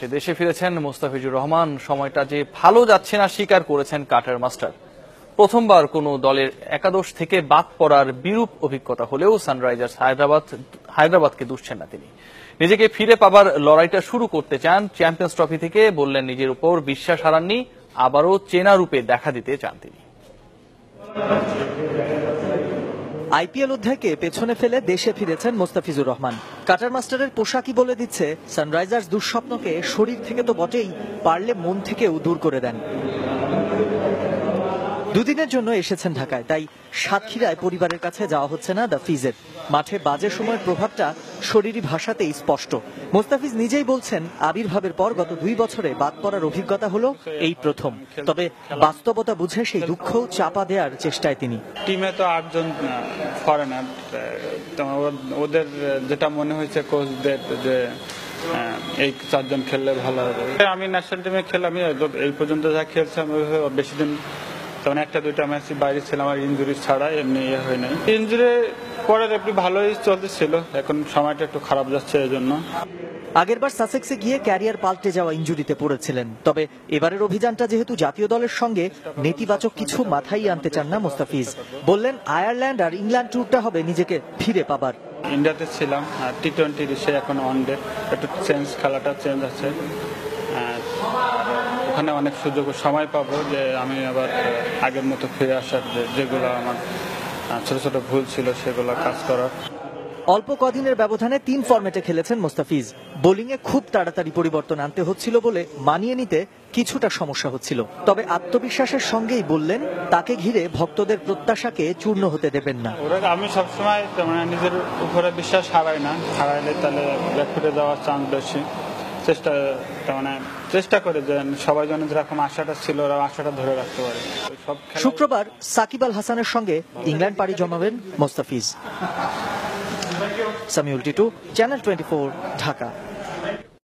সে দেশে ফিরেছেন মোস্তাফিজুর রহমান। সময়টা যে ভালো যাচ্ছে না, স্বীকার করেছেন কাটার মাস্টার। প্রথমবার কোনো দলের একাদশ থেকে বাদ পড়ার বিরূপ অভিজ্ঞতা হলেও সানরাইজার্স হায়দ্রাবাদ, হায়দ্রাবাদকে দুষছেন না তিনি। নিজেকে ফিরে পাবার লড়াইটা শুরু করতে চান চ্যাম্পিয়ন্স ট্রফি থেকে, বললেন নিজের উপর বিশ্বাস হারাননি, আবারও চেনা রূপে দেখা দিতে চান তিনি। আইপিএল অধ্যায়কে পেছনে ফেলে দেশে ফিরেছেন মোস্তাফিজুর রহমান। কাটার মাস্টারের পোশাকই বলে দিচ্ছে, সানরাইজার্স দুঃস্বপ্নকে শরীর থেকে তো বটেই পারলে মন থেকেও দূর করে দেন। দুদিনের জন্য এসেছেন ঢাকায়, তাই সাতক্ষীরায় পরিবারের কাছে যাওয়া হচ্ছে না দ্য ফিজের মাঠে বাজে সময়ের প্রভাবটা শরীরী ভাষাতেই স্পষ্ট। মোস্তাফিজ নিজেই বলছেন, আবির্ভাবের পর গত দুই বছরে বাদ পড়ার অভিজ্ঞতা হলো এই প্রথম। তবে বাস্তবতা বুঝে সেই দুঃখ চাপা দেওয়ার চেষ্টায় তিনি। টিমে তো আটজন ফরেনার ওদের, যেটা মনে হয়েছে কোচদের যে এই চারজন খেললে ভালো হবে। আমি ন্যাশনাল টিমে খেলে আমি এই পর্যন্ত যা খেলছি, আমি বেশি দিন তেমন একটা দুইটা ম্যাচই বাইরে ছিলাম আমার ইঞ্জুরি ছাড়া এমনি ইয়ে হয় নাই। ইঞ্জুরি পরে একটু ভালোই চলতেছিল এখন সময়টা একটু খারাপ যাচ্ছে এই জন্য আগেরবার সাসেক্সে গিয়ে ক্যারিয়ার পাল্টে যাওয়া ইঞ্জুরিতে পড়েছিলেন তবে এবারের অভিযানটা যেহেতু জাতীয় দলের সঙ্গে নেতিবাচক কিছু মাথায় আনতে চান না মোস্তাফিজ। বললেন আয়ারল্যান্ড আর ইংল্যান্ড ট্যুরটা হবে নিজেকে ফিরে পাবার। ইন্ডিয়াতে ছিলাম আর টি টোয়েন্টি সে এখন ওয়ান ডে একটু চেঞ্জ খেলাটা চেঞ্জ আছে। আর ওখানে অনেক সুযোগ সময় পাবো যে আমি আবার আগের মতো ফিরে আসার যেগুলো আমার ছোট ছোট ভুল ছিল সেগুলো কাজ করার। অল্প কদিনের ব্যবধানে তিন ফরম্যাটে খেলেছেন মোস্তাফিজ। বোলিংয়ে খুব তাড়াতাড়ি পরিবর্তন আনতে হচ্ছিল বলে মানিয়ে নিতে কিছুটা সমস্যা হচ্ছিল। তবে আত্মবিশ্বাসের সঙ্গেই বললেন তাকে ঘিরে ভক্তদের প্রত্যাশাকে চূর্ণ হতে দেবেন না। ওরা আমি সবসময় মানে নিজের উপরে বিশ্বাস হারাই না। হারাইলে তাহলে ব্যাকফুটে যাওয়ার চান্স বেশি। চেষ্টা মানে চেষ্টা করে যে সবাই যেন যেরকম আশাটা ছিল ওরা আশাটা ধরে রাখতে পারে। শুক্রবার সাকিব আল হাসানের সঙ্গে ইংল্যান্ড পাড়ি জমাবেন Mustafiz. Samiul Titu, channel twenty Dhaka.